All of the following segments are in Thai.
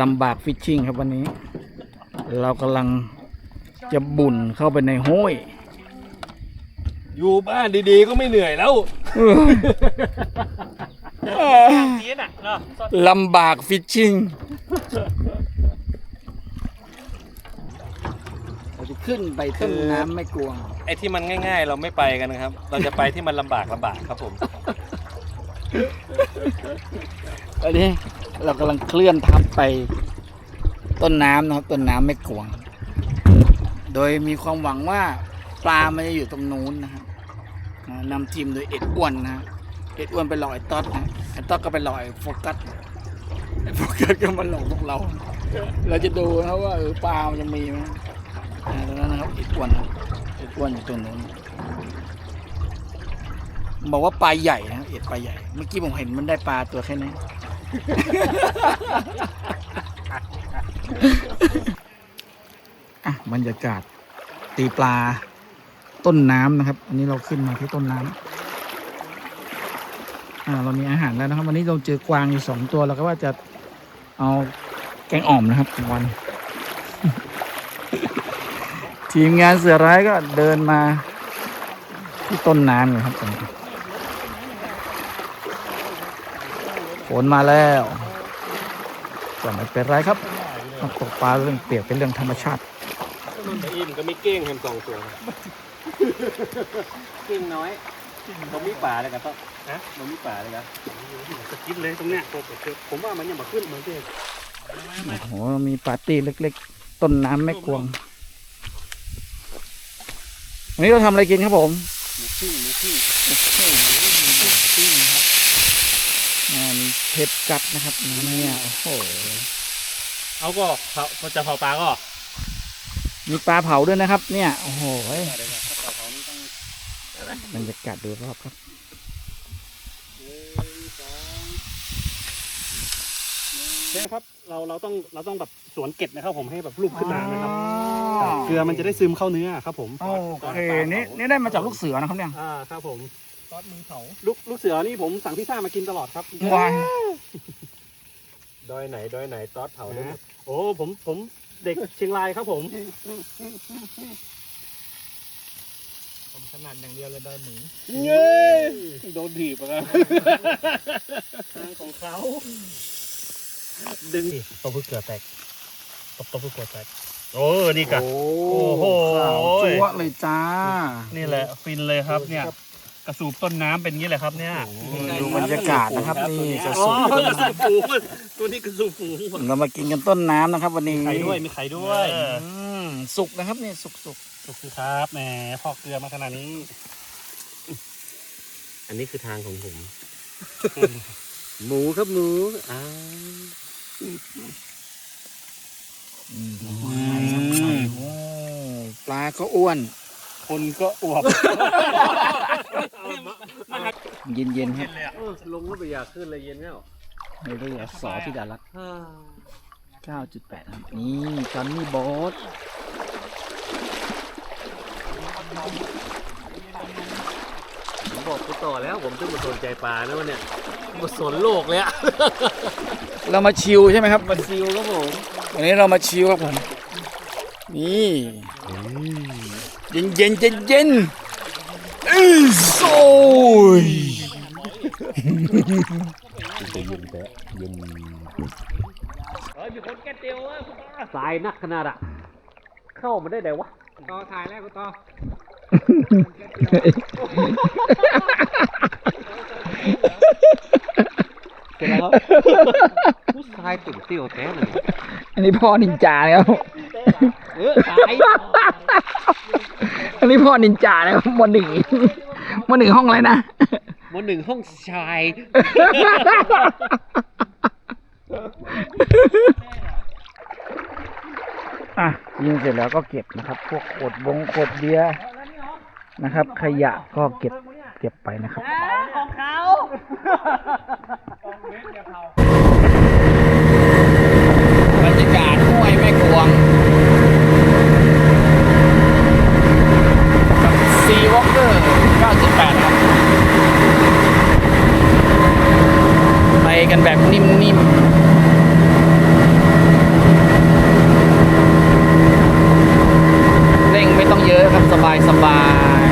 ลำบากฟิชชิ่งครับวันนี้ เรากำลังจะบุ่นเข้าไปในห้วยอยู่บ้านดีๆก็ไม่เหนื่อยแล้วจีนอะเนาะลำบากฟิชชิ่งเราจะขึ้นไปต้นน้ำไม่กลวง ไอ้ที่มันง่าย ๆ เราไม่ไปกันนะครับ เราจะไปที่มันลำบากลำบากครับผมต อนนี้เรากำลังเคลื่อนทับไปต้นน้ำนะครับต้นน้ำไม่กวง โดยมีความหวังว่าปลามันจะอยู่ตรงนู้นนะครับนำทีมโดยเอ็ดอ้วนนะฮะเอ็ดอ้วนไปหลอกไอ้ต๊อดนะไอ้ต๊อดก็ไปหลอกไอ้โฟกัสไอ้โฟกัสก็มาหลอกพวกเรา เราจะดูนะครับว่าเออปลามันจะมีไหมตรงนั้นนะครับเอ็ดอ้วนนะเอ็ดอ้วนอยู่ตรงนู้นบอกว่าปลาใหญ่นะเอ็ดปลาใหญ่ เมื่อกี้ผมเห็นมันได้ปลาตัวแค่นี้ อะบรรยากาศตีปลาต้นน้ำนะครับ อันนี้เราขึ้นมาที่ต้นน้ำอ่าเรามีอาหารแล้วนะครับ วันนี้เราเจอกวางอยู่สองตัวเราก็ว่าจะเอาแกงอ่อมนะครับวัน ทีมงานเสือร้ายก็เดินมาที่ต้นน้ำเลยครับตอ นนี้ฝนมาแล้วก็ไม่เป็นไรครับตกปลาเรื่องเปียกเป็นเรื่องธรรมชาติแต่อิ่มก็ไม่เก้งเห็นสองตัวเก้งน้อยผมมีป่าเลยกันต้องนะผมมีป่าเลยนะสกิปเลยตรงเนี้ยผมว่ามันยังมาขึ้นเหมือนเดิมโอ้โหมีปาร์ตี้เล็ก ๆ ต้นน้ำแม่กวงวันนี้เราทำอะไรกินครับผมหมูขึ้นหมูขึ้นโอ้โหปิ้งครับ อ่ามีเพชรกัดนะครับเนี่ยโอ้โหเอาก็เผาจะเผาปลาก็มีปลาเผาด้วยนะครับ เนี่ยโอ้โหบรรยากาศดูรอบครับเนี่ยครับเราเราต้องเราต้องแบบสวนเกล็ดนะครับผมให้แบบรูปขึ้นมานะครับอ๋อเกลือมันจะได้ซึมเข้าเนื้อครับ ผมโอเคนี่นี่ได้มาจากลูกเสือนะครับเนี่ยอ่าครับผมซ อสมือเผาลูกลูกเสือนี่ผมสั่งพิซซ่ามากินตลอดครับวายดอยไหนดอยไหนซอสเผาด้วยนะโอ้ผมผมเด็กเชียงรายครับผม ผมถนัดอย่างเดียวเลยดอยหมูเย้โดนถีบอะครับทางของเขาดึงตบเพื่อเกลือแตกตบตบเพื่อเกลือแตกโอ้นี่กะโอ้โหขาวจั๊วะเลยจ้า นี่แหละฟินเลยครับเนี่ย กระสูบต้นน้ำเป็นอย่างนี้แหละครับเนี่ยดูบรรยากาศนะครับนี่กระอ๋อสุนกระสูบฝูงตัวนี้กระสูบฝูงเรามากินกันต้นน้ำนะครับ วันนี้ไข่ด้วยมีไข่ด้วยอืมสุกนะครับนี่สุกสุกขอบคุณครับแหมพอกเกลือมาขนาดนี้อันนี้คือทางของผม หมูครับหมูอ่าโอ้ปลาก็อ้วนคนก็อวบ เย็นเย็นๆครับลงก็ไปอยากขึ้นเลยเย็นแล้วในเรือสอที่ดารัก9.8ครับนี่จอนนี่โบ๊ทผมบอกกูต่อแล้ว ผมต้องมาสนใจปลานะวันเนี้ยมาสนโลกเลยอะ เรามาชิลใช่ไหมครับมาชิลครับผมวันนี้เรามาชิลครับผมนี่เย็นเย็นเย็นเย็นๆ อื้อโซ่ยสายนักขนาดอะเข้ามาได้ไงวะต่อถ่ายแล้วกูต่อเสร็จแล้วผู้ชายตุ่มเตี้ยวแท้เลยอันนี้พ่อนินจาแล้วเออสาย อันนี้พ่อนินจาแล้วมหนึ่งมหนึ่งห้องอะไรนะมหนึ่งห้องชาย อะยิงเสร็จแล้วก็เก็บนะครับ พวกขวดบงขวดเบียร์นะครับ ขยะก็เก็บเก็บไปนะครับของเขา บรรยากาศห้วยแม่กวงกับซีวอล์กเกอร์98ครับ ไปกันแบบนิ่มๆ บาย สบาย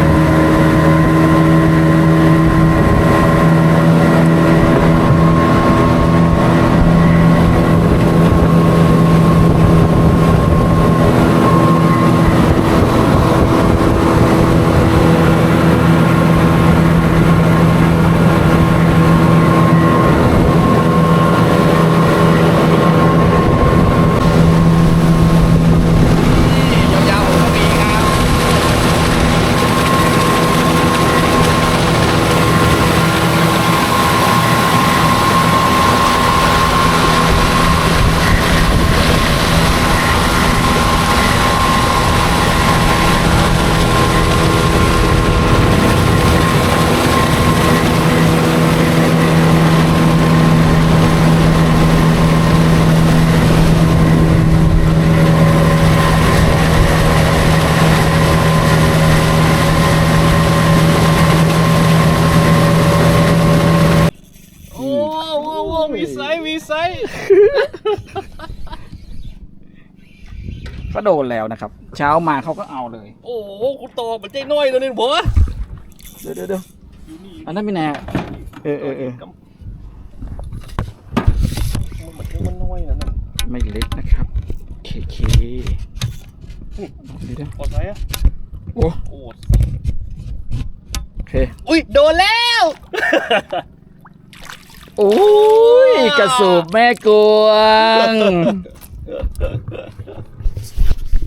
ยาวๆก็มีครับ โอ้โหโอ้ มีไซส์มีไซส์ก็โดนแล้วนะครับ เช้ามาเขาก็เอาเลย โอ้โหคุณต่อมันใจน้อยตัวนึงผมเดี๋ยวเดี๋ยวเดี๋ยวอันนั้นเป็นไงเออเออเออมันมันน้อยนะนั่นไม่เล็กนะครับเคเคเดี๋ยวเดี๋ยวปลอดไซส์อะโอ้ โอ้ยกระสูบแม่กวง